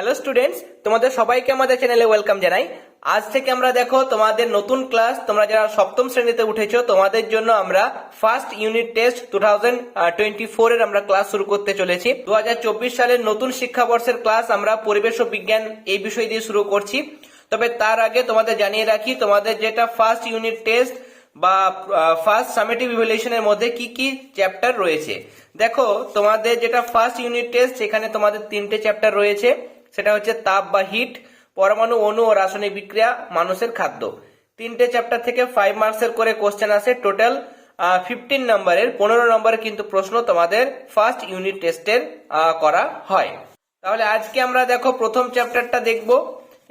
Hello students তোমাদের সবাইকে আমাদের চ্যানেলে ওয়েলকাম জানাই। আজ থেকে আমরা দেখো, তোমাদের নতুন ক্লাস তোমরা যারা সপ্তম শ্রেণীতে উঠেছো, তোমাদের জন্য আমরা first unit test two thousand twenty এর আমরা ক্লাস শুরু করতে চলেছি। দু হাজার চব্বিশ সালের নতুন শিক্ষাবর্ষের ক্লাস আমরা পরিবেশ ও বিজ্ঞান এই বিষয় দিয়ে শুরু করছি। তবে তার আগে তোমাদের জানিয়ে রাখি, তোমাদের যেটা ফার্স্ট ইউনিট টেস্ট বা ফার্স্ট সামেটিভ ইভ্যালুয়েশনের মধ্যে কি কি চ্যাপ্টার রয়েছে। দেখো, তোমাদের যেটা ফার্স্ট ইউনিট টেস্ট সেখানে তোমাদের তিনটে চ্যাপ্টার রয়েছে। সেটা হচ্ছে তাপ বা হিট পরমাণু, অণু ও রাসায়নিক বিক্রিয়া, মানুষের খাদ্য। তিনটে চ্যাপ্টার থেকে ফাইভ মার্কসের করে কোশ্চেন আসে টোটাল ফিফটিন নম্বরের পনেরো নম্বরের কিন্তু প্রশ্ন তোমাদের ফার্স্ট ইউনিট টেস্টের করা হয়। তাহলে আজকে আমরা দেখো প্রথম চ্যাপ্টারটা দেখব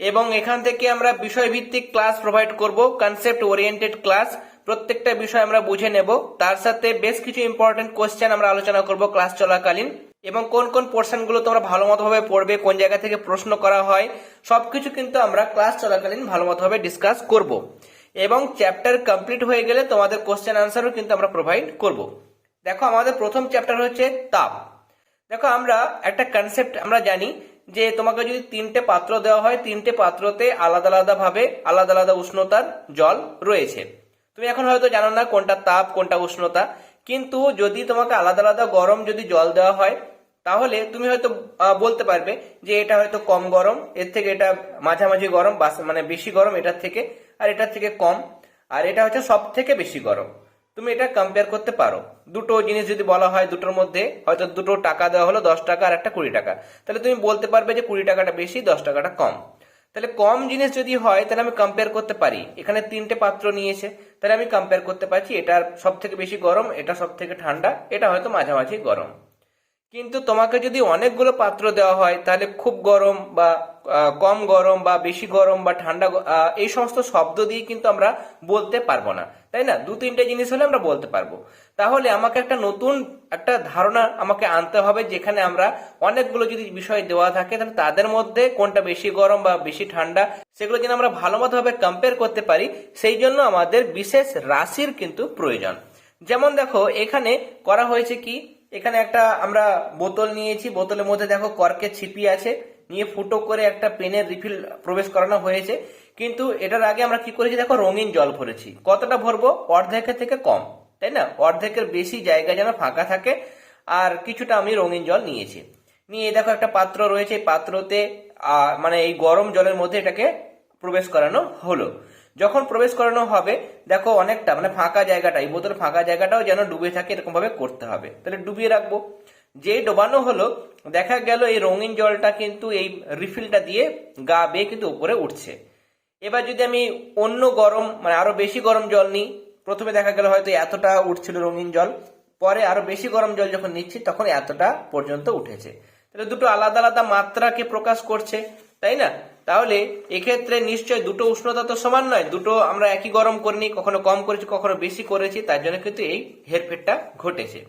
এবং এখান থেকে আমরা বিষয়ভিত্তিক ক্লাস প্রোভাইড করব কনসেপ্ট ওরিয়েন্টেড ক্লাস প্রত্যেকটা বিষয় আমরা বুঝে নেব। তার সাথে বেশ কিছু ইম্পর্টেন্ট কোশ্চেন আমরা আলোচনা করব ক্লাস চলাকালীন। এবং কোন কোন পোর্শনগুলো তোমরা ভালো মতো ভাবে পড়বে, কোন জায়গা থেকে প্রশ্ন করা হয়, সবকিছু কিন্তু আমরা ক্লাস চলাকালীন ভালো মতো ভাবে ডিসকাস করব। এবং চ্যাপ্টার কমপ্লিট হয়ে গেলে তোমাদের কোশ্চেন আনসারও কিন্তু আমরা প্রোভাইড করব। দেখো, আমাদের প্রথম চ্যাপ্টার হচ্ছে তাপ। দেখো, আমরা একটা কনসেপ্ট আমরা জানি যে তোমাকে যদি তিনটে পাত্র দেওয়া হয়, তিনটে পাত্রতে আলাদা আলাদা ভাবে আলাদা আলাদা উষ্ণতার জল রয়েছে। তুমি এখন হয়তো জানো না কোনটা তাপ, কোনটা উষ্ণতা। কিন্তু যদি তোমাকে আলাদা আলাদা গরম যদি জল দেওয়া হয় তাহলে তুমি হয়তো বলতে পারবে যে এটা হয়তো কম গরম, এর থেকে এটা মাঝামাঝি গরম মানে বেশি গরম এটার থেকে, আর এটার থেকে কম, আর এটা হচ্ছে সব থেকে বেশি গরম। তুমি এটা কম্পেয়ার করতে পারো। দুটো জিনিস যদি বলা হয় দুটোর মধ্যে, হয়তো দুটো টাকা দেওয়া হলো, দশ টাকা আর একটা কুড়ি টাকা। তাহলে তুমি বলতে পারবে যে কুড়ি টাকাটা বেশি, দশ টাকাটা কম। তাহলে কম জিনিস যদি হয়, তাহলে আমি কম্পেয়ার করতে পারি। এখানে তিনটে পাত্র নিয়েছে, তাহলে আমি কম্পেয়ার করতে পারছি, এটার সব থেকে বেশি গরম, এটা সব থেকে ঠান্ডা, এটা হয়তো মাঝামাঝি গরম। কিন্তু তোমাকে যদি অনেকগুলো পাত্র দেওয়া হয়, তাহলে খুব গরম বা কম গরম বা বেশি গরম বা ঠান্ডা এই সমস্ত শব্দ দিয়ে কিন্তু আমরা বলতে পারব না। তাই না? দু, তিনটে জিনিস হলে আমরা বলতে পারব। তাহলে আমাকে একটা নতুন একটা ধারণা আমাকে আনতে হবে, যেখানে আমরা অনেকগুলো যদি বিষয় দেওয়া থাকে, তাহলে তাদের মধ্যে কোনটা বেশি গরম বা বেশি ঠান্ডা, সেগুলো যেন আমরা ভালো মতো ভাবে কম্পেয়ার করতে পারি, সেই জন্য আমাদের বিশেষ রাশির কিন্তু প্রয়োজন। যেমন দেখো, এখানে করা হয়েছে কি এখানে একটা আমরা বোতল নিয়েছি। বোতলের মধ্যে দেখো কর্কের ছিপি আছে। নিয়ে ফুটো করে একটা পেনের রিফিল প্রবেশ করানো হয়েছে। কিন্তু এটার আগে আমরা কি করেছি? দেখো রঙিন জল ভরেছি। কতটা ভরবো? অর্ধেকের থেকে কম, তাই না? অর্ধেকের বেশি জায়গা যেন ফাঁকা থাকে। আর কিছুটা আমি রঙিন জল নিয়েছি। নিয়ে দেখো একটা পাত্র রয়েছে। পাত্রতে মানে এই গরম জলের মধ্যে এটাকে প্রবেশ করানো হলো। যখন প্রবেশ করানো হবে, দেখো অনেকটা মানে ফাঁকা জায়গাটা, এই বোতল ফাঁকা জায়গাটাও যেন ডুবে থাকে এরকম ভাবে করতে হবে। তাহলে ডুবিয়ে রাখব। যে ডোবানো হলো, দেখা গেল এই রঙিন জলটা কিন্তু এই রিফিলটা দিয়ে গা বেয়ে কিন্তু উপরে উঠছে। এবার যদি আমি অন্য গরম মানে আরও বেশি গরম জল নিই, প্রথমে দেখা গেল হয়তো এতটা উঠছিল রঙিন জল, পরে আরও বেশি গরম জল যখন নিচ্ছি, তখন এতটা পর্যন্ত উঠেছে। তাহলে দুটো আলাদা আলাদা মাত্রাকে প্রকাশ করছে, তাই না? তাহলে এক্ষেত্রে নিশ্চয় দুটো উষ্ণতা তো সমান নয়, দুটো আমরা একই গরম করিনি, কখনো কম করেছি, কখনো বেশি করেছি, তার জন্য কিন্তু এই হেরফেরটা ঘটেছে।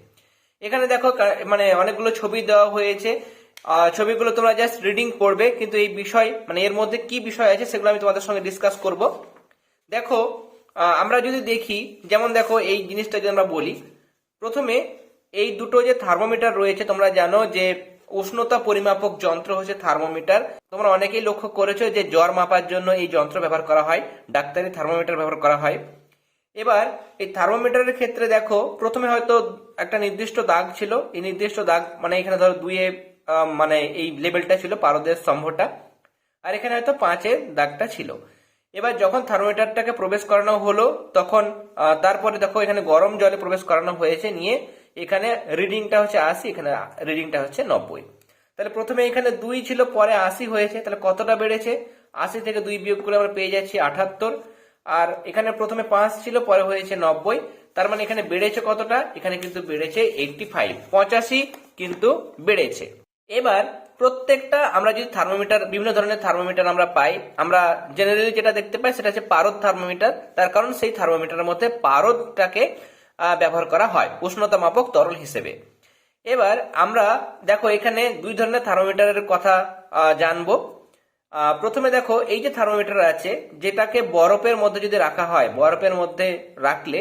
এখানে দেখো মানে অনেকগুলো ছবি দেওয়া হয়েছে। ছবিগুলো তোমরা জাস্ট রিডিং পড়বে কিন্তু এই বিষয় মানে এর মধ্যে কি বিষয় আছে সেগুলো আমি তোমাদের সঙ্গে ডিসকাস করব। দেখো আমরা যদি দেখি, যেমন দেখো এই জিনিসটা যদি আমরা বলি, প্রথমে এই দুটো যে থার্মোমিটার রয়েছে, তোমরা জানো যে উষ্ণতা পরিমাপক যন্ত্র হচ্ছে থার্মোমিটার। তোমরা অনেকেই লক্ষ্য করেছ যে জ্বর মাপার জন্য এই যন্ত্র ব্যবহার করা হয় ডাক্তারি থার্মোমিটার ব্যবহার করা হয়। এবার এই থার্মোমিটারের ক্ষেত্রে দেখো প্রথমে হয়তো একটা নির্দিষ্ট দাগ ছিল। এই নির্দিষ্ট দাগ মানে এখানে ধরো আহ, মানে এই লেভেলটা ছিল পারদের স্তম্ভটা। আর এখানে হয়তো পাঁচের দাগটা ছিল। এবার যখন থার্মোমিটারটাকে প্রবেশ করানো হলো তখন তারপরে দেখো এখানে গরম জলে প্রবেশ করানো হয়েছে নিয়ে এখানে রিডিংটা হচ্ছে আশি, এখানে রিডিংটা হচ্ছে নব্বই। তাহলে প্রথমে এখানে দুই ছিল, পরে আশি হয়েছে। তাহলে কতটা বেড়েছে? আশি থেকে দুই বিয়োগ করে আমরা পেয়ে যাচ্ছি আঠাত্তর আর এখানে প্রথমে পাঁচ ছিল, পরে হয়েছে নব্বই। তার মানে এখানে বেড়েছে কতটা? এখানে কিন্তু বেড়েছে এইটটি ফাইভ পঁচাশি কিন্তু বেড়েছে। এবার প্রত্যেকটা আমরা যদি থার্মোমিটার বিভিন্ন ধরনের থার্মোমিটার আমরা পাই, আমরা জেনারেলি যেটা দেখতে পাই সেটা হচ্ছে পারদ থার্মোমিটার তার কারণ সেই থার্মোমিটারের মধ্যে পারদটাকে ব্যবহার করা হয় উষ্ণতা মাপক তরল হিসেবে। এবার আমরা দেখো এখানে দুই ধরনের থার্মোমিটারের কথা জানব। প্রথমে দেখো এই যে থার্মোমিটার আছে, যেটাকে বরফের মধ্যে যদি রাখা হয়, বরফের মধ্যে রাখলে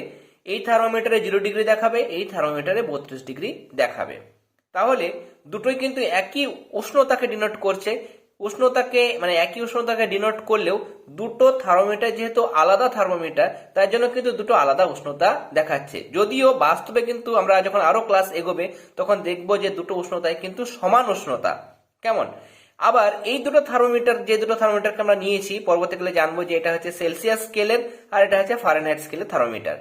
এই থার্মোমিটারে জিরো ডিগ্রি দেখাবে, এই থার্মোমিটারে বত্রিশ ডিগ্রি দেখাবে। তাহলে দুটোই কিন্তু একই উষ্ণতাকে ডিনোট করছে উষ্ণতাকে মানে একই উষ্ণতাকে ডিনোট করলেও দুটো থার্মোমিটার যেহেতু আলাদা থার্মোমিটার তার জন্য কিন্তু দুটো আলাদা উষ্ণতা দেখাচ্ছে। যদিও বাস্তবে কিন্তু আমরা যখন আরও ক্লাস এগোবে, তখন দেখব যে দুটো উষ্ণতায় কিন্তু সমান উষ্ণতা। কেমন? আবার এই দুটো থার্মোমিটার যে দুটো থার্মোমিটারকে আমরা নিয়েছি, পরবর্তীকালে জানব যে এটা হচ্ছে সেলসিয়াস স্কেলের আর এটা হচ্ছে ফারেনহাইট স্কেলের থার্মোমিটার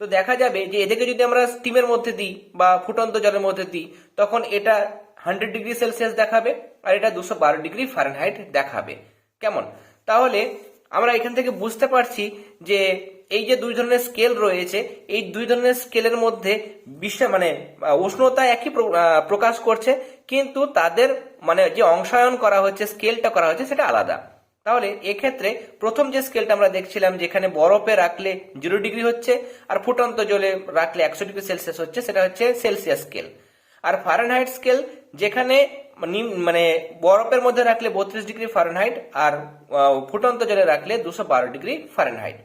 তো দেখা যাবে যে এদেরকে যদি আমরা স্টিমের মধ্যে দিই বা ফুটন্ত জলের মধ্যে দিই, তখন এটা হান্ড্রেড ডিগ্রি সেলসিয়াস দেখাবে আর এটা দুশো বারো ডিগ্রি ফারেনহাইট দেখাবে। কেমন? তাহলে আমরা এখান থেকে বুঝতে পারছি যে এই যে দুই ধরনের স্কেল রয়েছে, এই দুই ধরনের স্কেলের মধ্যে বিশ্ব মানে উষ্ণতা একই প্রকাশ করছে, কিন্তু তাদের মানে যে অংশায়ন করা হচ্ছে স্কেলটা করা হচ্ছে, সেটা আলাদা। তাহলে এক্ষেত্রে প্রথম যে স্কেলটা আমরা দেখছিলাম, যেখানে বরফে রাখলে জিরো ডিগ্রি হচ্ছে, আর ফুটন্ত জলে রাখলে একশো ডিগ্রি সেলসিয়াস হচ্ছে, সেটা হচ্ছে সেলসিয়াস স্কেল আর ফারেনহাইট স্কেল যেখানে মানে বরফের মধ্যে রাখলে বত্রিশ ডিগ্রি ফারেনহাইট আর ফুটন্ত জলে রাখলে দুশো বারো ডিগ্রি ফারেনহাইট।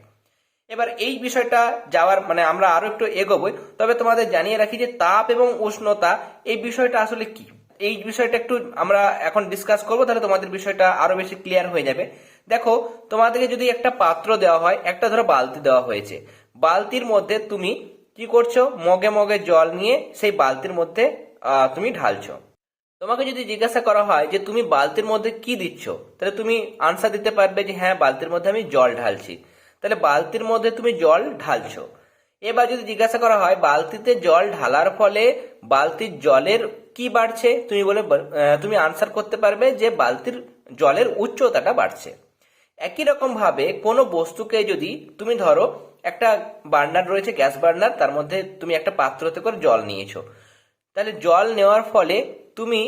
এবার এই বিষয়টা যাওয়ার মানে আমরা আরও একটু এগোবই তবে তোমাদের জানিয়ে রাখি যে তাপ এবং উষ্ণতা, এই বিষয়টা আসলে কি? এই বিষয়টা একটু আমরা এখন ডিসকাস করব, তাহলে তোমাদের বিষয়টা আরও বেশি ক্লিয়ার হয়ে যাবে। দেখো, তোমাদেরকে যদি একটা পাত্র দেওয়া হয়, একটা ধরো বালতি দেওয়া হয়েছে। বালতির মধ্যে তুমি কি করছ? মগে মগে জল নিয়ে সেই বালতির মধ্যে তুমি ঢালছো। তোমাকে যদি জিজ্ঞাসা করা হয় যে তুমি বালতির মধ্যে কি দিচ্ছ, তাহলে তুমি আনসার দিতে পারবে যে হ্যাঁ বালতির মধ্যে আমি জল ঢালছি। তাহলে বালতির মধ্যে তুমি জল ঢালছো। এবার যদি জিজ্ঞাসা করা হয় বালতিতে জল ঢালার ফলে বালতির জলের কি বাড়ছে, তুমি বলে তুমি আনসার করতে পারবে যে বালতির জলের উচ্চতাটা বাড়ছে। একই রকম ভাবে কোনো বস্তুকে যদি তুমি ধরো, একটা বার্নার রয়েছে গ্যাস বার্নার তার মধ্যে তুমি একটা পাত্রতে করে জল নিয়েছো। তাহলে জল নেওয়ার ফলে তুমি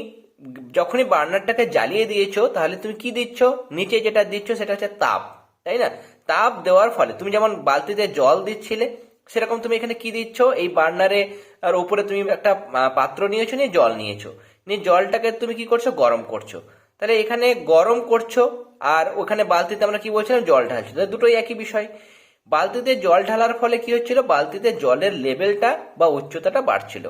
যখনই বার্নারটাকে জ্বালিয়ে দিয়েছ, তাহলে তুমি কি দিচ্ছ? নিচে যেটা দিচ্ছ, সেটা হচ্ছে তাপ, তাই না? তাপ দেওয়ার ফলে, তুমি যেমন বালতিতে জল দিচ্ছিলে, সেরকম তুমি এখানে কি দিচ্ছ? এই বার্নারে, আর উপরে তুমি একটা পাত্র নিয়েছো, নিয়ে জল নিয়েছো। নিয়ে জলটাকে তুমি কি করছ? গরম করছ। তাহলে এখানে গরম করছ, আর ওখানে বালতিতে আমরা কি বলছিলাম? জল ঢালছো। তাহলে দুটোই একই বিষয়। বালতিতে জল ঢালার ফলে কি হচ্ছিল? বালতিতে জলের লেভেলটা বা উচ্চতাটা বাড়ছিল।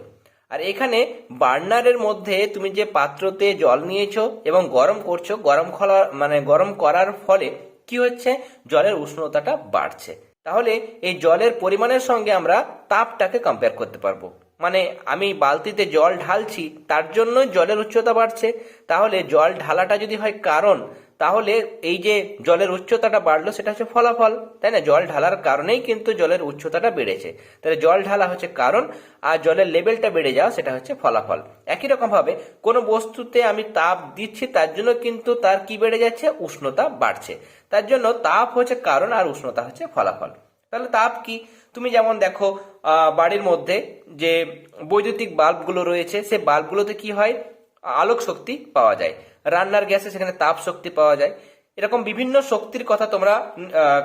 আর এখানে বার্নারের মধ্যে তুমি যে পাত্রতে জল নিয়েছো এবং গরম করছ, গরম খোলা মানে গরম করার ফলে কি হচ্ছে? জলের উষ্ণতাটা বাড়ছে। তাহলে এই জলের পরিমাণের সঙ্গে আমরা তাপটাকে কম্পেয়ার করতে পারব। মানে আমি বালতিতে জল ঢালছি, তার জন্য জলের উচ্চতা বাড়ছে। তাহলে জল ঢালাটা যদি হয় কারণ তাহলে এই যে জলের উচ্চতাটা বাড়লো, সেটা হচ্ছে ফলাফল, তাই না? জল ঢালার কারণেই কিন্তু জলের উচ্চতাটা বেড়েছে। তাহলে জল ঢালা হচ্ছে কারণ, আর জলের লেভেলটা বেড়ে যাওয়া, সেটা হচ্ছে ফলাফল। একই রকম ভাবে কোনো বস্তুতে আমি তাপ দিচ্ছি, তার জন্য কিন্তু তার কি বেড়ে যাচ্ছে? উষ্ণতা বাড়ছে। তার জন্য তাপ হচ্ছে কারণ, আর উষ্ণতা হচ্ছে ফলাফল। তাহলে তাপ কি? তুমি যেমন দেখো বাড়ির মধ্যে যে বৈদ্যুতিক বাল্বগুলো রয়েছে, সে বাল্বগুলোতে কি হয়? আলোক শক্তি পাওয়া যায়। রান্নার গ্যাসে সেখানে তাপ শক্তি পাওয়া যায়। এরকম বিভিন্ন শক্তির কথা তোমরা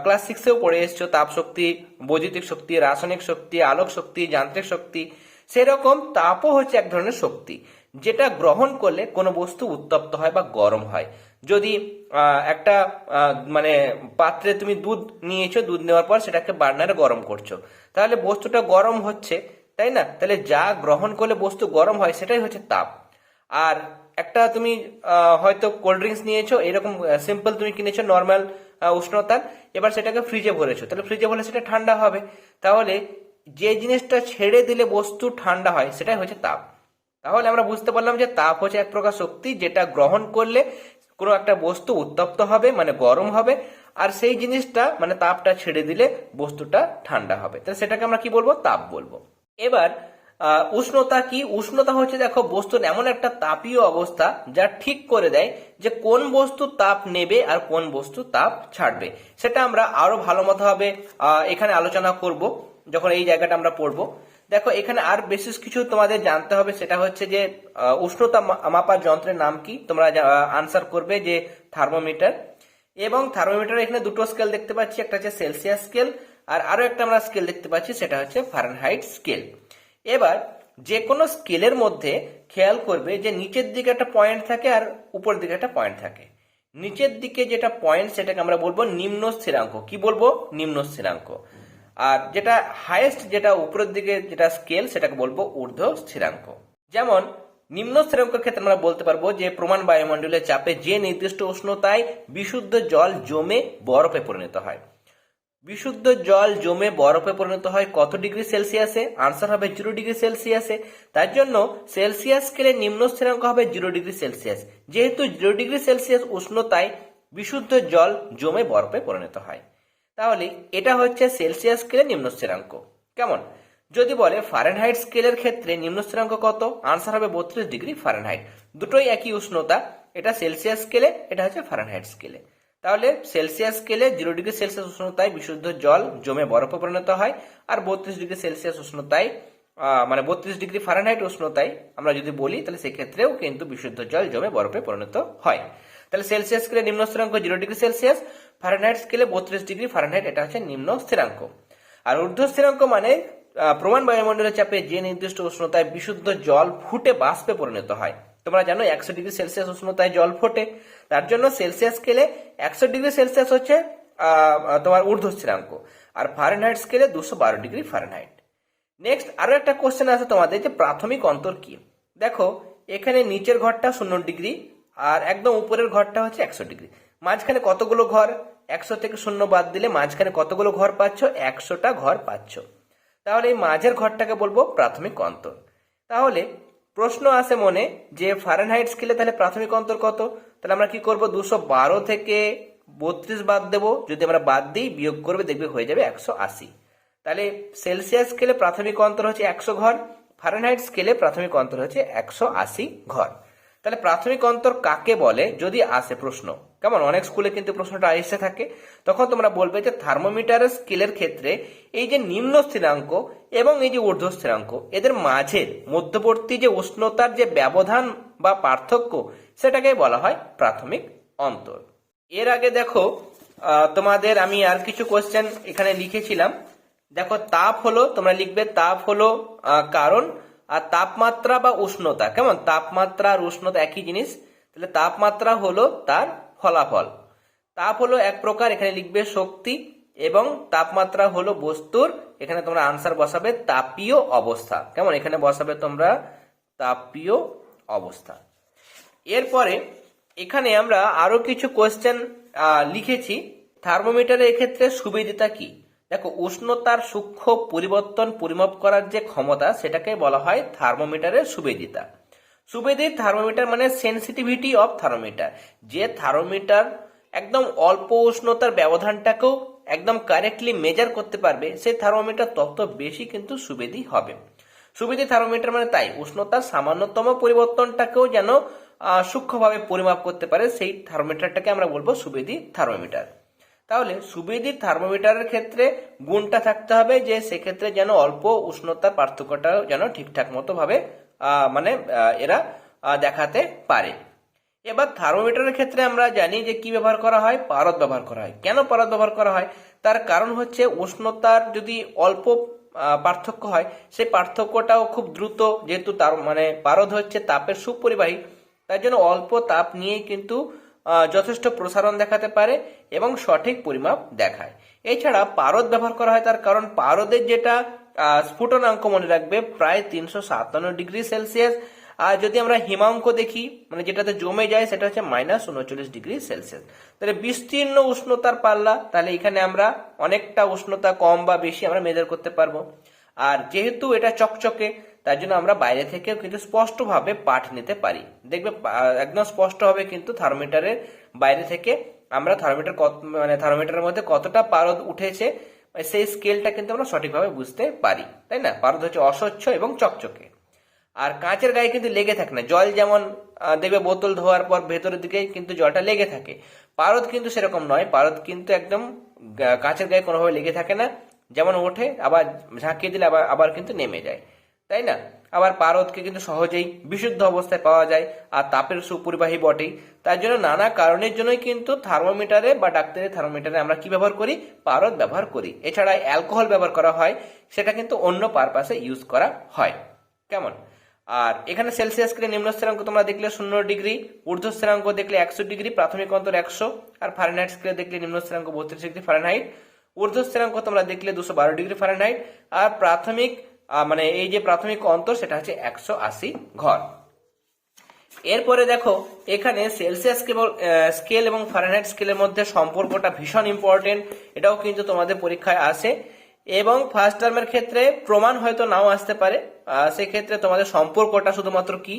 ক্লাস সিক্সেও পড়ে এসছো। তাপ শক্তি, বৈদ্যুতিক শক্তি, রাসায়নিক শক্তি, আলোক শক্তি, যান্ত্রিক শক্তি, সেরকম তাপও হচ্ছে এক ধরনের শক্তি, যেটা গ্রহণ করলে কোনো বস্তু উত্তপ্ত হয় বা গরম হয়। যদি একটা মানে পাত্রে তুমি দুধ নিয়েছো, দুধ নেওয়ার পর সেটাকে বার্নারে গরম করছ, তাহলে বস্তুটা গরম হচ্ছে, তাই না? তাহলে যা গ্রহণ করলে বস্তু গরম হয় সেটাই হচ্ছে তাপ। আর একটা তুমি হয়তো কোল্ড ড্রিঙ্কস নিয়েছো, এরকম সিম্পল তুমি কিনেছো নর্মাল উষ্ণতার এবার সেটাকে ফ্রিজে ভরেছো। তাহলে ফ্রিজে ভরলে সেটা ঠান্ডা হবে। তাহলে যে জিনিসটা ছেড়ে দিলে বস্তু ঠান্ডা হয়, সেটাই হচ্ছে তাপ। তাহলে আমরা বুঝতে পারলাম যে তাপ হচ্ছে এক প্রকার শক্তি যেটা গ্রহণ করলে কোনো একটা বস্তু উত্তপ্ত হবে মানে গরম হবে, আর সেই জিনিসটা মানে তাপটা ছেড়ে দিলে বস্তুটা ঠান্ডা হবে। তাহলে সেটাকে আমরা কি বলব? তাপ বলব। এবার উষ্ণতা কি? উষ্ণতা হচ্ছে দেখো বস্তুর এমন একটা তাপীয় অবস্থা যা ঠিক করে দেয় যে কোন বস্তু তাপ নেবে আর কোন বস্তু তাপ ছাড়বে। সেটা আমরা আরও ভালো মতো ভাবে আহ, এখানে আলোচনা করব যখন এই জায়গাটা আমরা পড়ব। দেখো এখানে আর বিশেষ কিছু তোমাদের জানতে হবে সেটা হচ্ছে যে উষ্ণতা মাপার যন্ত্রের নাম কি? তোমরা আনসার করবে যে থার্মোমিটার এবং থার্মোমিটার এখানে দুটো স্কেল দেখতে পাচ্ছি একটা হচ্ছে সেলসিয়াস স্কেল আর আরও একটা আমরা স্কেল দেখতে পাচ্ছি সেটা হচ্ছে ফারেনহাইট স্কেল এবার যে কোনো স্কেলের মধ্যে খেয়াল করবে যে নিচের দিকে একটা পয়েন্ট থাকে আর উপর দিকে একটা পয়েন্ট থাকে। নিচের দিকে যেটা পয়েন্ট সেটাকে আমরা বলব নিম্ন স্থিরাঙ্ক। কি বলব? নিম্ন স্থিরাঙ্ক। আর যেটা হাইয়েস্ট যেটা উপরের দিকে যেটা স্কেল সেটাকে বলব ঊর্ধ্ব স্থিরাঙ্ক। যেমন নিম্ন স্থিরাঙ্কের ক্ষেত্রে আমরা বলতে পারব যে প্রমাণ বায়ুমণ্ডলের চাপে যে নির্দিষ্ট উষ্ণতায় বিশুদ্ধ জল জমে বরফে পরিণত হয়। বিশুদ্ধ জল জমে বরফে পরিণত হয় কত ডিগ্রি সেলসিয়াসে? আনসার হবে জিরো ডিগ্রি সেলসিয়াসে তার জন্য সেলসিয়াস স্কেলে নিম্ন স্থিরাঙ্ক হবে জিরো ডিগ্রি সেলসিয়াস যেহেতু জিরো ডিগ্রি সেলসিয়াস উষ্ণতায় বিশুদ্ধ জল জমে বরফে পরিণত হয়। তাহলে এটা হচ্ছে সেলসিয়াস স্কেলে নিম্ন স্থিরাঙ্ক কেমন? যদি বলে ফারেনহাইট স্কেলের ক্ষেত্রে নিম্ন স্থিরাঙ্ক কত? আনসার হবে বত্রিশ ডিগ্রি ফারেনহাইট দুটোই একই উষ্ণতা। এটা সেলসিয়াস স্কেলে এটা হচ্ছে ফারেনহাইট স্কেলে তাহলে সেলসিয়াস স্কেলে জিরো ডিগ্রি সেলসিয়াস উষ্ণতায় বিশুদ্ধ জল জমে বরফে পরিণত হয়, আর বত্রিশ ডিগ্রি সেলসিয়াস উষ্ণতায় মানে বত্রিশ ডিগ্রি ফারেনহাইট উষ্ণতায় আমরা যদি বলি, তাহলে সেক্ষেত্রেও কিন্তু বিশুদ্ধ জল জমে বরফে পরিণত হয়। তাহলে সেলসিয়াস স্কেলে নিম্ন স্থিরাঙ্ক জিরো ডিগ্রি সেলসিয়াস, ফারেনহাইট স্কেলে বত্রিশ ডিগ্রি ফারেনহাইট, এটা হচ্ছে নিম্ন স্থিরাঙ্ক। আর ঊর্ধ্ব স্থিরাঙ্ক মানে প্রমাণ বায়ুমণ্ডলের চাপে যে নির্দিষ্ট উষ্ণতায় বিশুদ্ধ জল ফুটে বাষ্পে পরিণত হয়। তোমরা জানো একশো ডিগ্রি সেলসিয়াস উষ্ণতায় জল ফোটে। তার জন্য সেলসিয়াস স্কেলে একশো ডিগ্রি সেলসিয়াস হচ্ছে তোমার ঊর্ধ্ব স্থিরাঙ্ক, আর ফারেনহাইট স্কেলে দুশো বারো ডিগ্রি ফারেনহাইট। নেক্সট আরও একটা কোশ্চেন আছে তোমাদের যে প্রাথমিক অন্তর কি? দেখো, এখানে নিচের ঘরটা শূন্য ডিগ্রি, আর একদম উপরের ঘরটা হচ্ছে একশো ডিগ্রি। মাঝখানে কতগুলো ঘর? একশো থেকে শূন্য বাদ দিলে মাঝখানে কতগুলো ঘর পাচ্ছ? একশোটা ঘর পাচ্ছ। তাহলে এই মাঝের ঘরটাকে বলব প্রাথমিক অন্তর। তাহলে প্রশ্ন আসে মনে যে ফারেনহাইট স্কেলে তাহলে প্রাথমিক অন্তর কত? তাহলে আমরা কি করব? দুশো বারো থেকে বত্রিশ বাদ দেবো। যদি আমরা বাদ দিই, বিয়োগ করবে, দেখবে হয়ে যাবে একশো আশি। তাহলে সেলসিয়াস স্কেলে প্রাথমিক অন্তর হচ্ছে একশো ঘর ফারেনহাইট স্কেলে প্রাথমিক অন্তর হচ্ছে একশো আশি ঘর। তাহলে প্রাথমিক অন্তর কাকে বলে? যদি আসে প্রশ্ন। কেমন? অনেক স্কুলে কিন্তু প্রশ্নটা এসে থাকে। তখন তোমরা বলবে যে থার্মোমিটারের স্কেলের ক্ষেত্রে এই যে নিম্ন স্থিরাঙ্ক এবং এই যে ঊর্ধ্ব স্থিরাঙ্ক, এদের মাঝের, মধ্যবর্তী যে উষ্ণতার যে ব্যবধান বা পার্থক্য সেটাকে বলা হয় প্রাথমিক অন্তর। এর আগে দেখো তোমাদের আমি আর কিছু কোয়েশ্চেন এখানে লিখেছিলাম। দেখো, তাপ হলো, তোমরা লিখবে, তাপ হলো কারণ আর তাপমাত্রা বা উষ্ণতা, কেমন? তাপমাত্রা আর উষ্ণতা একই জিনিস, তাহলে তাপমাত্রা হলো তার ফলাফল। তাপ হলো এক প্রকার, এখানে লিখবে শক্তি, এবং তাপমাত্রা হলো বস্তুর, এখানে তোমরা আনসার বসাবে তাপীয় অবস্থা। কেমন? এখানে বসাবে তোমরা তাপীয় অবস্থা। এরপরে এখানে আমরা আরও কিছু কোয়েশ্চেন লিখেছি। থার্মোমিটারের এক্ষেত্রে সুবিধিতা কি? দেখো, উষ্ণতার সূক্ষ্ম পরিবর্তন পরিমাপ করার যে ক্ষমতা, সেটাকে বলা হয় থার্মোমিটারের সুবেদিতা। সুবেদিত থার্মোমিটার মানে সেন্সিটিভিটি অফ থার্মোমিটার যে থার্মোমিটার একদম অল্প উষ্ণতার ব্যবধানটাকেও একদম কারেক্টলি মেজার করতে পারবে, সেই থার্মোমিটার তত বেশি কিন্তু সুবেদি হবে। সুবিধি থার্মোমিটার মানে তাই, উষ্ণতার সামান্যতম পরিবর্তনটাকেও যেন সূক্ষ্মভাবে পরিমাপ করতে পারে, সেই থার্মোমিটারটাকে আমরা বলব সুবিধি থার্মোমিটার তাহলে সুবিধি থার্মোমিটারের ক্ষেত্রে গুণটা থাকতে হবে যে সেক্ষেত্রে যেন অল্প উষ্ণতার পার্থক্যটা যেন ঠিকঠাক মতো ভাবে মানে এরা দেখাতে পারে। এবার থার্মোমিটারের ক্ষেত্রে আমরা জানি যে কি ব্যবহার করা হয়? পারদ ব্যবহার করা হয়। কেন পারদ ব্যবহার করা হয়? তার কারণ হচ্ছে উষ্ণতার যদি অল্প পার্থক্য হয়, সেই পার্থক্যটাও খুব দ্রুত যেহেতু তার মানে পারদ হচ্ছে তাপের সুপরিবাহী তাই জন্য অল্প তাপ নিয়েই কিন্তু যথেষ্ট প্রসারণ দেখাতে পারে এবং সঠিক পরিমাপ দেখায়। এছাড়া পারদ ব্যবহার করা হয় তার কারণ পারদের যেটা স্ফুটনাঙ্ক মনে রাখবে, প্রায় তিনশো সাতান্ন ডিগ্রি সেলসিয়াস। আর যদি আমরা হিমাঙ্ক দেখি মানে যেটাতে জমে যায়, সেটা হচ্ছে মাইনাস উনচল্লিশ ডিগ্রি সেলসিয়াস। তাহলে বিস্তীর্ণ উষ্ণতার পাল্লা, তাহলে এখানে আমরা অনেকটা উষ্ণতা কম বা বেশি আমরা মেজার করতে পারব। আর যেহেতু এটা চকচকে তার জন্য আমরা বাইরে থেকেও কিন্তু স্পষ্টভাবে পাঠ নিতে পারি। দেখবে একদম স্পষ্ট হবে কিন্তু থার্মোমিটারের বাইরে থেকে আমরা থার্মোমিটার কত মানে থার্মোমিটারের মধ্যে কতটা পারদ উঠেছে, সেই স্কেলটা কিন্তু আমরা সঠিকভাবে বুঝতে পারি। তাই না? পারদ হচ্ছে অস্বচ্ছ এবং চকচকে। আর কাঁচের গায়ে কিন্তু লেগে থাকে না। জল যেমন দেখবে বোতল ধোয়ার পর ভেতরের দিকে কিন্তু জলটা লেগে থাকে। পারদ কিন্তু সেরকম নয়। পারদ কিন্তু একদম কাঁচের গায়ে কোনোভাবে লেগে থাকে না। যেমন ওঠে, আবার ঝাঁকিয়ে দিলে আবার আবার কিন্তু নেমে যায়। তাই না? আবার পারদকে কিন্তু সহজেই বিশুদ্ধ অবস্থায় পাওয়া যায় আর তাপের সুপরিবাহী বটেই। তার জন্য নানা কারণের জন্যই কিন্তু থার্মোমিটারে বা ডাক্তারের থার্মোমিটারে আমরা কি ব্যবহার করি? পারদ ব্যবহার করি। এছাড়া অ্যালকোহল ব্যবহার করা হয়, সেটা কিন্তু অন্য পারপাসে ইউজ করা হয়। কেমন? আর এখানে সেলসিয়াস স্কেলে নিম্ন স্থিরাঙ্ক তোমরা দেখলে শূন্য ডিগ্রি, ঊর্ধ্ব স্থিরাঙ্ক দেখলে একশো ডিগ্রি, প্রাথমিক অন্তর একশো, আর ফারেনহাইট স্কেলে দেখলে নিম্ন স্থিরাঙ্ক বত্রিশ ডিগ্রি ফারেনহাইট ঊর্ধ্ব স্থিরাঙ্ক তোমরা দেখলে দুশো বারো ডিগ্রি ফারেনহাইট আর প্রাথমিক মানে এই যে প্রাথমিক অন্তর, সেটা হচ্ছে একশো আশি ঘর। এরপরে দেখো, এখানে সেলসিয়াস স্কেল এবং ফারেনহাইট স্কেলের মধ্যে সম্পর্কটা ভীষণ ইম্পর্টেন্ট এটাও কিন্তু তোমাদের পরীক্ষায় আসে। এবং ফার্স্ট টার্মের ক্ষেত্রে প্রমাণ হয়তো নাও আসতে পারে। সেক্ষেত্রে তোমাদের সম্পর্কটা শুধুমাত্র কি?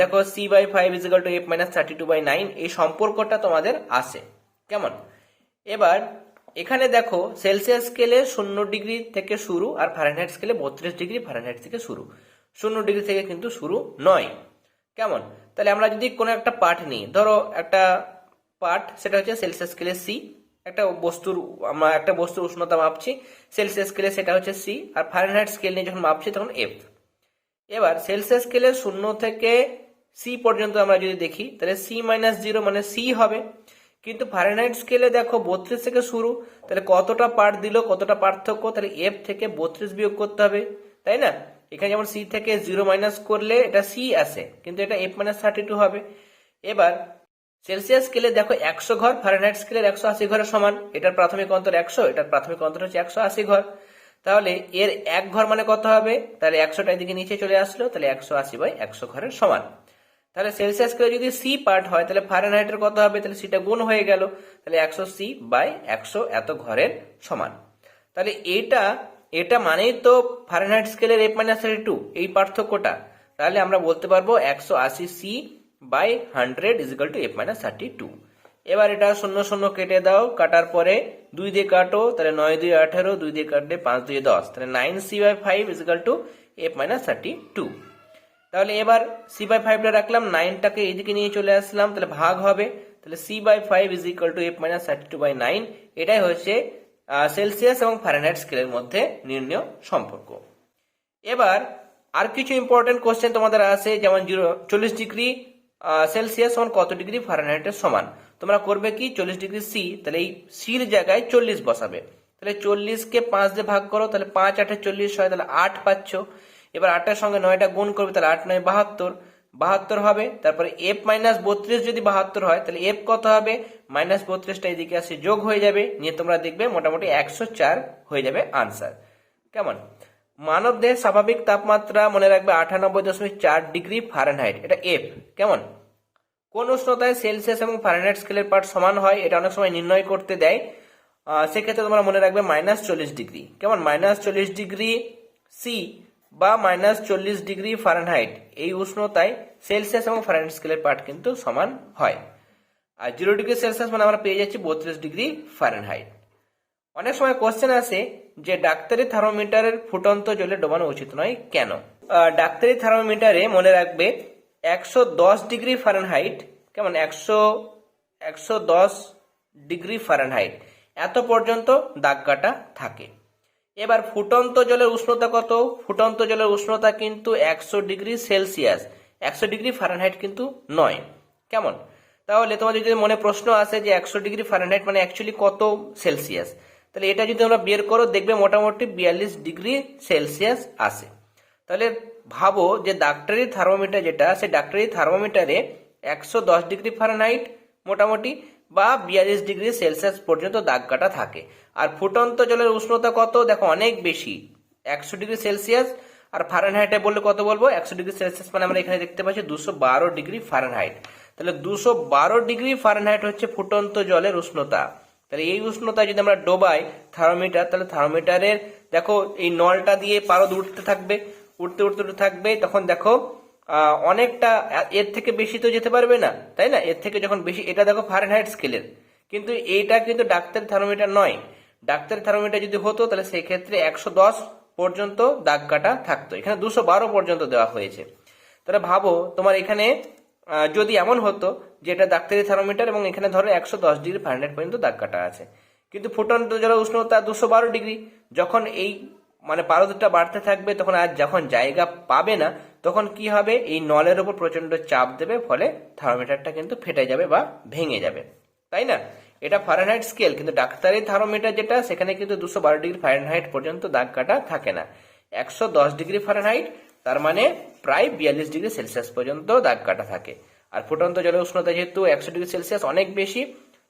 দেখো C by five equal to F minus thirty two by nine এই সম্পর্কটা তোমাদের আসে। কেমন? এবার এখানে দেখো সেলসিয়াস স্কেলে শূন্য ডিগ্রি থেকে শুরু আর ফারেনহাইট স্কেলে বত্রিশ ডিগ্রি ফারেনহাইট থেকে শুরু। শূন্য ডিগ্রি থেকে কিন্তু শুরু নয়। কেমন? তাহলে আমরা যদি কোনো একটা পার্ট নিই, ধরো একটা পার্ট, সেটা হচ্ছে সেলসিয়াস স্কেলে সি একটা বস্তুর, আমরা একটা বস্তুর উষ্ণতা মাপছি সেলসিয়াস স্কেলে সেটা হচ্ছে সি আর ফারেনহাইট স্কেল নিয়ে যখন মাপছি তখন এফ এবার সেলসিয়াস স্কেলে শূন্য থেকে সি পর্যন্ত আমরা যদি দেখি, তাহলে সি মাইনাস জিরো মানে সি হবে। কিন্তু ফারেনহাইট স্কেলে দেখো বত্রিশ থেকে শুরু, তাহলে কতটা পার্ট দিল, কতটা পার্থক্য, তাহলে এফ থেকে বত্রিশ বিয়োগ করতে হবে, তাই না? এখানে যেমন সি থেকে জিরো মাইনাস করলে এটা সি আসে, কিন্তু এটা এফ মাইনাস থার্টি টু হবে। এবার সেলসিয়াস স্কেলে দেখো একশো ঘর ফারেনহাইট স্কেলের একশো আশি ঘরের সমান, এটার প্রাথমিক অন্তর একশো, এটার প্রাথমিক অন্তর হচ্ছে একশো আশি ঘর। তাহলে এর এক ঘর মানে কত হবে? তাহলে একশোটা এদিকে নিচে চলে আসলো, তাহলে একশো আশি বাই একশো ঘরের সমান। তাহলে সেলসিয়াস স্কেলে যদি সি পার্ট হয়, তাহলে ফারেনহাইটের কত হবে? তাহলে সিটা গুণ হয়ে গেল। তাহলে একশো সি বাই একশো এত ঘরের সমান। তাহলে এটা এটা মানেই তো ফারেনহাইট স্কেলের এফ মাইনাস থার্টি টু এই পার্থক্যটা। তাহলে আমরা বলতে পারব একশো আশি C by hundred equal to F minus thirty two এবার এটা শূন্য শূন্য কেটে দাও, কাটার পরে দুই দিয়ে কাটো, তাহলে নয় দুই আঠেরো, দুই দিয়ে কাটলে পাঁচ দুই দশ। তাহলে nine C by five equal to F minus thirty two তাহলে এবার সি বাই ফাইভটা রাখলাম নাইনটাকে এদিকে নিয়ে চলে আসলাম, তাহলে ভাগ হবে। তাহলে C by five is equal to F minus thirty two by nine এটাই হচ্ছে সেলসিয়াস এবং ফারেনহাইট স্কেলের মধ্যে নির্ণয় সম্পর্ক। এবার আর কিছু ইম্পর্টেন্ট কোশ্চেন তোমাদের আছে, যেমন জিরো, চল্লিশ ডিগ্রি সেলসিয়াস সমান কত ডিগ্রি ফারেনহাইটের সমান? তোমরা করবে কি, চল্লিশ ডিগ্রি সি তাহলে এই সির জায়গায় চল্লিশ বসাবে। তাহলে চল্লিশকে পাঁচ দিয়ে ভাগ করো, তাহলে পাঁচ আটে চল্লিশ হয়, তাহলে আট পাচ্ছ। এবার আটটার সঙ্গে নয়টা গুণ করবে, তাহলে আট নয় বাহাত্তর। বাহাত্তর হবে, তারপরে এফ মাইনাস বত্রিশ যদি বাহাত্তর হয়, তাহলে এফ কত হবে? মাইনাস বত্রিশটা এদিকে আসে, যোগ হয়ে যাবে, নিয়ে তোমরা দেখবে মোটামুটি একশো চার হয়ে যাবে আনসার কেমন? মানব দেহের স্বাভাবিক তাপমাত্রা মনে রাখবে আটানব্বই দশমিক চার ডিগ্রি ফারেনহাইট এটা এফ কেমন? কোন উষ্ণতায় সেলসিয়াস এবং ফারেনহাইট স্কেলের পার্ট সমান হয়, এটা অনেক সময় নির্ণয় করতে দেয়। সেক্ষেত্রে তোমরা মনে রাখবে মাইনাস চল্লিশ ডিগ্রি। কেমন? মাইনাস চল্লিশ ডিগ্রি সি বা মাইনাস চল্লিশ ডিগ্রি ফারেনহাইট। এই উষ্ণতায় সেলসিয়াস এবং ফারেনহাইট স্কেলের পার্ট কিন্তু সমান হয়। আর জিরো ডিগ্রি সেলসিয়াস মানে আমরা পেয়ে যাচ্ছি বত্রিশ ডিগ্রি ফারেনহাইট। অনেক সময় কোশ্চেন আসে যে ডাক্তারি থার্মোমিটারের ফুটন্ত জলে ডোবানো উচিত নয় কেন? ডাক্তারি থার্মোমিটারে মনে রাখবে একশো দশ ডিগ্রি ফারেনহাইট, কেমন? একশো একশো দশ ডিগ্রি ফারেনহাইট। এত পর্যন্ত দাগ কাটা থাকে। এবার ফুটন্ত জলের উষ্ণতা কত? ফুটন্ত জলের উষ্ণতা কিন্তু একশো ডিগ্রি সেলসিয়াস। একশো ডিগ্রি ফারেনহাইট কিন্তু নয়। কেমন? তাহলে তোমাদের যদি মনে প্রশ্ন আসে যে একশো ডিগ্রি ফারেনহাইট মানে অ্যাকচুয়ালি কত সেলসিয়াস? তাহলে এটা যদি তোমরা বের করো, দেখবে মোটামুটি বিয়াল্লিশ ডিগ্রি সেলসিয়াস আসে তাহলে ভাবো যে ডাক্তারি থার্মোমিটার যেটা সে ডাক্তারি থার্মোমিটারে একশো দশ ডিগ্রি ফারেনহাইট মোটামুটি বা বিয়াল্লিশ ডিগ্রি সেলসিয়াস পর্যন্ত দাগ কাটা থাকে। আর ফুটন্ত জলের উষ্ণতা কত? দেখো, অনেক বেশি। একশো ডিগ্রি সেলসিয়াস আর ফারেনহাইটে বললে কত বলব? একশো ডিগ্রি সেলসিয়াস মানে আমরা এখানে দেখতে পাচ্ছি দুশো বারো ডিগ্রি ফারেনহাইট তাহলে দুশো বারো ডিগ্রি ফারেনহাইট হচ্ছে ফুটন্ত জলের উষ্ণতা। তাহলে এই উষ্ণতা যদি আমরা ডোবাই থার্মোমিটার তাহলে থার্মোমিটারের দেখো, এই নলটা দিয়ে পারদ উঠতে থাকবে, উঠতে উঠতে উঠতে থাকবে। তখন দেখো অনেকটা এর থেকে বেশি তো যেতে পারবে না, তাই না? এর থেকে যখন বেশি, এটা দেখো ফারেনহাইট স্কেলের কিন্তু এইটা কিন্তু ডাক্তার থার্মোমিটার নয়। ডাক্তার থার্মোমিটার যদি হতো, তাহলে সেই ক্ষেত্রে একশো দশ পর্যন্ত দাগ কাটা থাকতো। এখানে দুশো বারো পর্যন্ত দেওয়া হয়েছে। তাহলে ভাবো, তোমার এখানে যদি এমন হতো যে এটা ডাক্তারি থার্মোমিটার এবং এখানে ধরো একশো দশ ডিগ্রি ফারেনহাইট পর্যন্ত দাগ কাটা আছে। কিন্তু ফুটন্ত জলের উষ্ণতা দুশো বারো ডিগ্রি, যখন এই মানে পারদটা বাড়তে থাকবে, তখন আর যখন জায়গা পাবে না, তখন কি হবে? এই নলের উপর প্রচণ্ড চাপ দেবে, ফলে থার্মোমিটারটা কিন্তু ফেটে যাবে বা ভেঙে যাবে। তাই না? এটা ফারেনহাইট স্কেল কিন্তু ডাক্তারের থার্মোমিটার যেটা, সেখানে কিন্তু দুশো বারো ডিগ্রি ফারেনহাইট পর্যন্ত দাগ কাটা থাকে না। একশো দশ ডিগ্রি ফারেনহাইট তার মানে প্রায় বিয়াল্লিশ ডিগ্রি সেলসিয়াস পর্যন্ত দাগ কাটা থাকে। আর ফুটন্ত জলের উষ্ণতা যেহেতু একশো ডিগ্রি সেলসিয়াস অনেক বেশি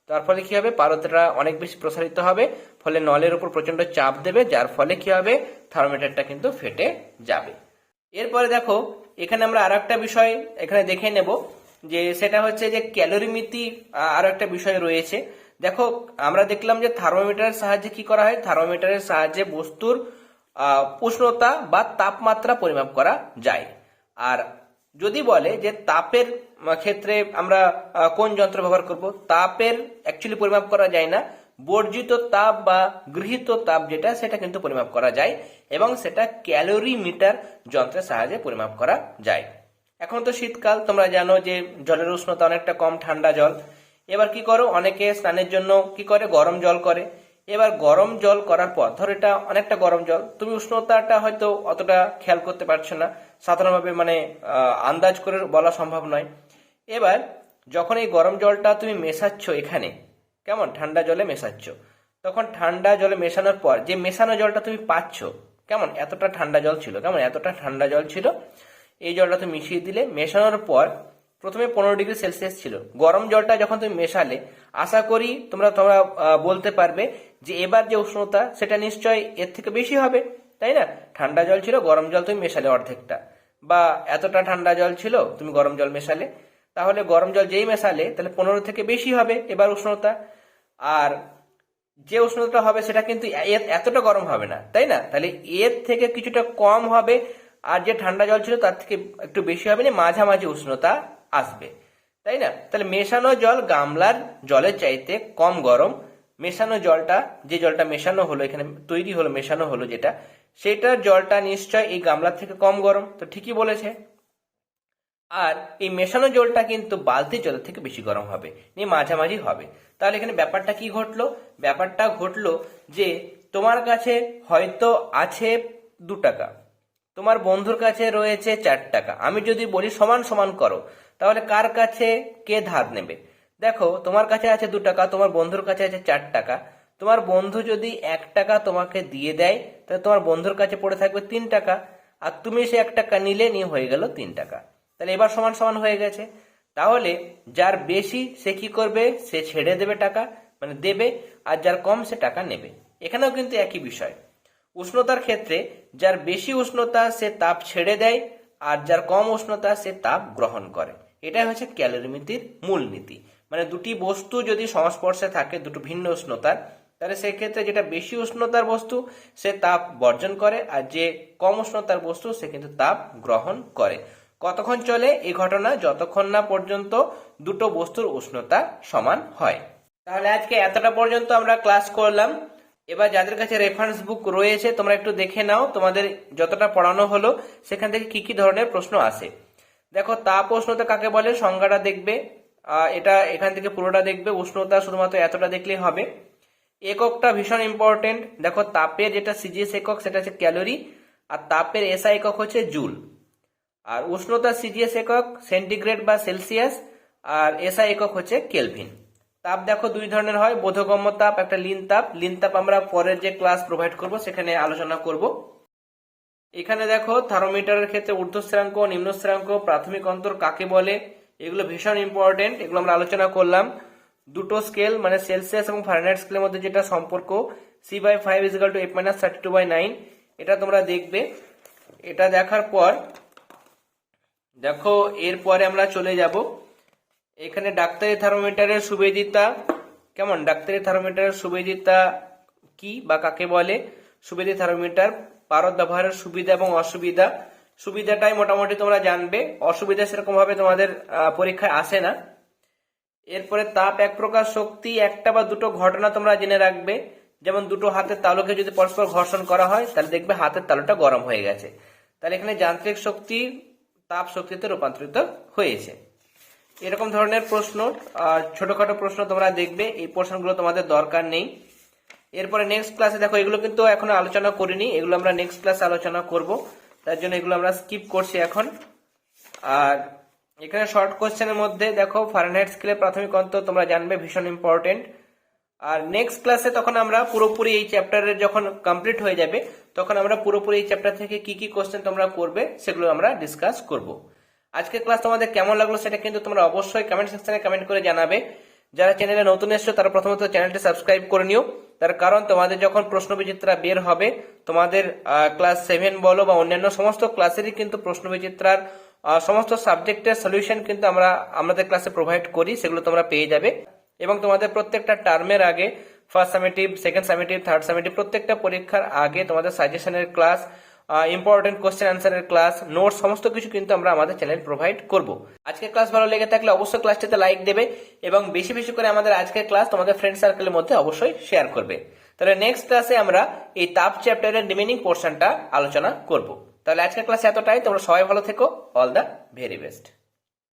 তার ফলে কি হবে? পারদটা অনেক বেশি প্রসারিত হবে, ফলে নলের উপর প্রচণ্ড চাপ দেবে, যার ফলে কি হবে? থার্মোমিটারটা কিন্তু ফেটে যাবে। এরপরে দেখো, এখানে আমরা আর একটা বিষয় এখানে দেখে নেব, যে সেটা হচ্ছে যে ক্যালোরিমিতি আরও একটা বিষয় রয়েছে। দেখো, আমরা দেখলাম যে থার্মোমিটারের সাহায্যে কি করা হয়? থার্মোমিটারের সাহায্যে বস্তুর উষ্ণতা বা তাপমাত্রা পরিমাপ করা যায়। আর যদি বলে যে তাপের ক্ষেত্রে আমরা কোন যন্ত্র ব্যবহার করব? তাপের অ্যাকচুয়ালি পরিমাপ করা যায় না। বর্জিত তাপ বা গৃহীত তাপ যেটা, সেটা কিন্তু পরিমাপ করা যায় এবং সেটা ক্যালোরি মিটার যন্ত্রের সাহায্যে পরিমাপ করা যায়। এখন তো শীতকাল, তোমরা জানো যে জলের উষ্ণতা অনেকটা কম, ঠান্ডা জল। এবার কি করো? অনেকে স্নানের জন্য কি করে? গরম জল করে। এবার গরম জল করার পর, ধর এটা অনেকটা গরম জল, তুমি উষ্ণতাটা হয়তো অতটা খেয়াল করতে পারছ না। সাধারণভাবে মানে আন্দাজ করে বলা সম্ভব নয়। এবার যখন এই গরম জলটা তুমি মেশাচ্ছ এখানে, কেমন? ঠান্ডা জলে মেশাচ্ছ। তখন ঠান্ডা জলে মেশানোর পর, যে মেশানো জলটা তুমি পাচ্ছ, কেমন? এতটা ঠান্ডা জল ছিল, কেমন? এতটা ঠান্ডা জল ছিল। এই জলটা তুমি মিশিয়ে দিলে, মেশানোর পর প্রথমে পনেরো ডিগ্রি সেলসিয়াস ছিল। গরম জলটা যখন তুমি মেশালে, আশা করি তোমরা তোমরা বলতে পারবে যে এবার যে উষ্ণতা, সেটা নিশ্চয় এর থেকে বেশি হবে, তাই না? ঠান্ডা জল ছিল, গরম জল তুমি মেশালে অর্ধেকটা। বা এতটা ঠান্ডা জল ছিল, তুমি গরম জল মেশালে। তাহলে গরম জল যেই মেশালে, তাহলে পনেরো থেকে বেশি হবে এবার উষ্ণতা। আর যে উষ্ণতা হবে, সেটা কিন্তু এতটা গরম হবে না, তাই না? তাহলে এর থেকে কিছুটা কম হবে, আর যে ঠান্ডা জল ছিল, তার থেকে একটু বেশি হবে না, মাঝামাঝি উষ্ণতা আসবে, তাই না? তাহলে মেশানো জল গামলার জলের চাইতে কম গরম মেশানো জলটা, যে জলটা মেশানো হলো, এখানে তৈরি হলো, মেশানো হলো যেটা, সেটার জলটা নিশ্চয় এই গামলার থেকে কম গরম, তো ঠিকই বলেছে। আর এই মেশানো জলটা কিন্তু বালতির জলের থেকে বেশি গরম হবে, নিয়ে মাঝামাঝি হবে। তাহলে এখানে ব্যাপারটা কি ঘটলো? ব্যাপারটা ঘটলো যে তোমার কাছে হয়তো আছে দু টাকা, তোমার বন্ধুর কাছে রয়েছে চার টাকা। আমি যদি বলি সমান সমান করো, তাহলে কার কাছে কে ধার নেবে? দেখো, তোমার কাছে আছে দু টাকা, তোমার বন্ধুর কাছে আছে চার টাকা। তোমার বন্ধু যদি এক টাকা তোমাকে দিয়ে দেয়, তাহলে তোমার বন্ধুর কাছে পড়ে থাকবে তিন টাকা। আর তুমি সে এক টাকা নিলে, নিয়ে হয়ে গেল তিন টাকা। তাহলে এবার সমান সমান হয়ে গেছে। তাহলে যার বেশি, সে কি করবে? সে ছেড়ে দেবে টাকা মানে দেবে, আর যার কম, সে টাকা নেবে। এখানেও কিন্তু একই বিষয়। উষ্ণতার ক্ষেত্রে যার বেশি উষ্ণতা, সে তাপ ছেড়ে দেয়, আর যার কম উষ্ণতা, সে তাপ গ্রহণ করে। এটাই হচ্ছে ক্যালোরিমিতির মূল নীতি মানে দুটি বস্তু যদি সংস্পর্শে থাকে, দুটো ভিন্ন উষ্ণতার, তাহলে সেক্ষেত্রে যেটা বেশি উষ্ণতার বস্তু, সে তাপ বর্জন করে, আর যে কম উষ্ণতার বস্তু, সে কিন্তু তাপ গ্রহণ করে। কতক্ষণ চলে এই ঘটনা? যতক্ষণ না পর্যন্ত দুটো বস্তুর উষ্ণতা সমান হয়। তাহলে আজকে এতটা পর্যন্ত আমরা ক্লাস করলাম। এবার যাদের কাছে রেফারেন্স বুক রয়েছে, তোমরা একটু দেখে নাও, তোমাদের যতটা পড়ানো হলো, সেখান থেকে কি কি ধরনের প্রশ্ন আসে। দেখো, তাপ উষ্ণতা কাকে বলে? সংজ্ঞাটা দেখবে। এটা এখান থেকে পুরোটা দেখবে, উষ্ণতা শুধুমাত্র এতটা দেখলেই হবে। এককটা ভীষণ ইম্পর্টেন্ট দেখো, তাপের যেটা সিজিএস একক, সেটা হচ্ছে ক্যালোরি, আর তাপের এসআই একক হচ্ছে জুল। আর উষ্ণতা সিজিএস একক, সেন্টিগ্রেড বা সেলসিয়াস, আর এসআই একক হচ্ছে কেলভিন। তাপ দেখো, দুই ধরনের হয়, বোধগম্য তাপ, একটা লিন তাপ। লিন তাপ আমরা পরের যে ক্লাস প্রোভাইড করব, সেখানে আলোচনা করব। এখানে দেখো থার্মোমিটারের ক্ষেত্রে ঊর্ধ্বশ্রেণাঙ্ক নিম্নশ্রেণাঙ্ক প্রাথমিক অন্তর কাকে বলে? এগুলো ভীষণ ইম্পর্টেন্ট এগুলো আমরা আলোচনা করলাম। দুটো স্কেল মানে সেলসিয়াস এবং ফারেনহাইট স্কেলের মধ্যে যেটা সম্পর্ক C by five equal to eight minus thirty two by nine এটা তোমরা দেখবে। এটা দেখার পর, দেখো, এরপরে আমরা চলে যাব। এখানে ডাক্তারি থার্মোমিটারের সুবেদিতা কেমন? ডাক্তারি থার্মোমিটারের সুবেদিতা কি বা কাকে বলে? সুবেদি থার্মোমিটার পারদ ব্যবহারের সুবিধা এবং অসুবিধা। সুবিধাটাই মোটামুটি তোমরা জানবে। অসুবিধা সেরকম ভাবে তোমাদের পরীক্ষায় আসে না। এরপরে তাপ এক প্রকার শক্তি, একটা বা দুটো ঘটনা তোমরা জেনে রাখবে। যেমন দুটো হাতের তালুকে যদি পরস্পর ঘর্ষণ করা হয়, তাহলে দেখবে হাতের তালুটা গরম হয়ে গেছে। তাহলে এখানে যান্ত্রিক শক্তি, তাপ শক্তিতে রূপান্তরিত হয়েছে। এরকম ধরনের প্রশ্ন ছোটখাটো প্রশ্ন তোমরা দেখবে। এই প্রশ্নগুলো তোমাদের দরকার নেই। এরপরে নেক্সট ক্লাসে দেখো, এগুলো কিন্তু এখনও আলোচনা করিনি। এগুলো আমরা নেক্সট ক্লাসে আলোচনা করব। তার জন্য এগুলো আমরা স্কিপ করছি এখন। আর এখানে শর্ট কোশ্চেনের মধ্যে দেখো ফারেনহাইট স্কেলে প্রাথমিক অন্ত তোমরা জানবে, ভীষণ ইম্পর্টেন্ট আর নেক্সট ক্লাসে তখন আমরা পুরোপুরি এই চ্যাপ্টারের যখন কমপ্লিট হয়ে যাবে, তখন আমরা পুরোপুরি এই চ্যাপ্টার থেকে কি কি কোশ্চেন তোমরা করবে, সেগুলো আমরা ডিসকাস করব। আজকের ক্লাস তোমাদের কেমন লাগল সেটা কিন্তু তোমরা অবশ্যই কমেন্ট সেকশনে কমেন্ট করে জানাবে। যারা চ্যানেলে নতুন এসছো, তারা প্রথমত চ্যানেলটি সাবস্ক্রাইব করে নিও। তার কারণ তোমাদের যখন প্রশ্ন বিচিত্রা বের হবে, তোমাদের ক্লাস সেভেন বলো বা অন্যান্য সমস্ত ক্লাসেরই কিন্তু প্রশ্ন বিচিত্রার সমস্ত সাবজেক্টের সলিউশন কিন্তু আমরা, আমাদের ক্লাসে প্রোভাইড করি, সেগুলো তোমরা পেয়ে যাবে। এবং তোমাদের প্রত্যেকটা টার্মের আগে first summative second summative third summative প্রত্যেকটা পরীক্ষার আগে তোমাদের সাজেশনের ক্লাস ইম্পর্টেন্ট কোশ্চেন অ্যান্সারের ক্লাস নোট সমস্ত কিছু কিন্তু আমরা আমাদের চ্যানেল প্রোভাইড করব। আজকের ক্লাস ভালো লেগে থাকলে অবশ্যই ক্লাসটিতে লাইক দেবে এবং বেশি বেশি করে আমাদের আজকের ক্লাস তোমাদের ফ্রেন্ড সার্কেলের মধ্যে অবশ্যই শেয়ার করবে। তাহলে নেক্সট ক্লাসে আমরা এই তাপ চ্যাপ্টারের রিমেনিং পোর্শনটা আলোচনা করব। তাহলে আজকের ক্লাসে এতটাই, তোমরা সবাই ভালো থেকো অল দ্য ভেরি বেস্ট